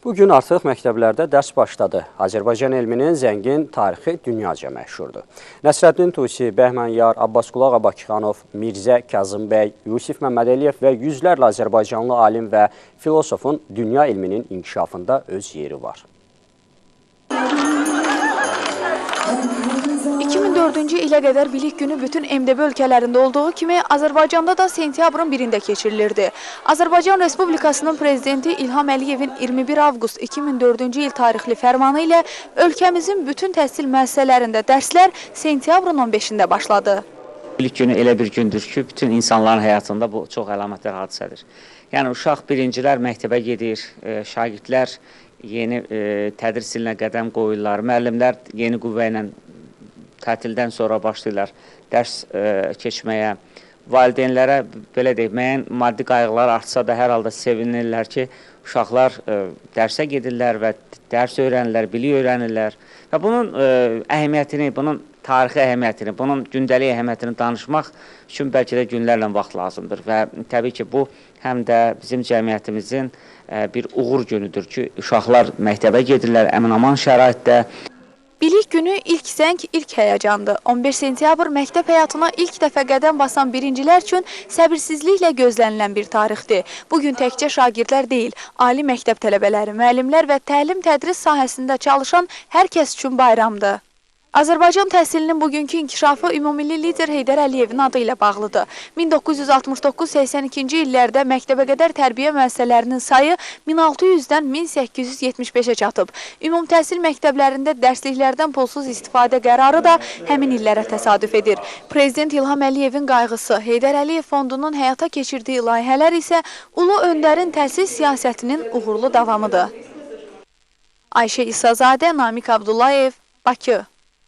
Bu gün artıq məktəblərdə dərs başladı. Azərbaycan elminin zəngin tarixi dünyaca məşhurdur. Nəsrəddin Tusi, Bəhmən Yar, Abbasqulaq Bakıxanov, Mirzə Kazım bəy, Yusif Məmmədəliyev və yüzlərlə Azərbaycanlı alim və filosofun dünya elminin inkişafında öz yeri var. 2004-cü ilə qədər bilik günü bütün MDB ölkələrində olduğu kimi Azərbaycanda da sentyabrın 1-də keçirilirdi. Azərbaycan Respublikasının prezidenti İlham Əliyevin 21 avqust 2004-cü il tarixli fərmanı ilə ölkəmizin bütün təhsil müəssisələrində dərslər sentyabrın 15-də başladı. Bilik günü elə bir gündür ki, bütün insanların həyatında bu çox əlamətdar hadisədir. Yəni uşaq birincilər məktəbə gedir, e, şagirdlər yeni e, tədris ilinə qədəm qoyurlar, müəllimlər yeni qüvvə ilə tətildən sonra başlayırlar dərs e, keçməyə. Valideynlərə belə deyək, müəyyən maddi qayğılar artsa da hər halda sevinirlər ki, uşaqlar e, dərsə gedirlər və dərs öyrənirlər, bilik öyrənirlər. Və bunun e, əhəmiyyətini, bunun tarixi əhəmiyyətini, bunun gündəlik əhəmiyyətini danışmaq üçün bəlkə də günlərlə vaxt lazımdır və təbii ki, bu həm də bizim cəmiyyətimizin bir uğur günüdür ki, uşaqlar məktəbə gedirlər əmin-aman şəraitdə. Bilik günü ilk zəng, ilk həyəcandı. 15 sentyabr məktəb həyatına ilk dəfə qədəm basan birincilər üçün səbirsizliklə gözlənilən bir tarixdir. Bugün təkcə şagirdlər deyil, ali məktəb tələbələri, müəllimlər və təlim-tədris sahəsində çalışan hər kəs üçün bayramdır. Azərbaycan təhsilinin bugünkü inkişafı ümumilli lider Heydər Əliyevin adı ilə bağlıdır. 1969-82-ci illərdə məktəbə qədər tərbiyə müəssisələrinin sayı 1600-dən 1875-ə çatıb. Ümum təhsil məktəblərində dərsliklərdən pulsuz istifadə qərarı da həmin illərə təsadüf edir. Prezident İlham Əliyevin qayğısı, Heydər Əliyev fondunun həyata keçirdiyi layihələr isə Ulu Öndərin təhsil siyasətinin uğurlu davamıdır. Ayşə İsazadə, Namik Abdullayev, Bakı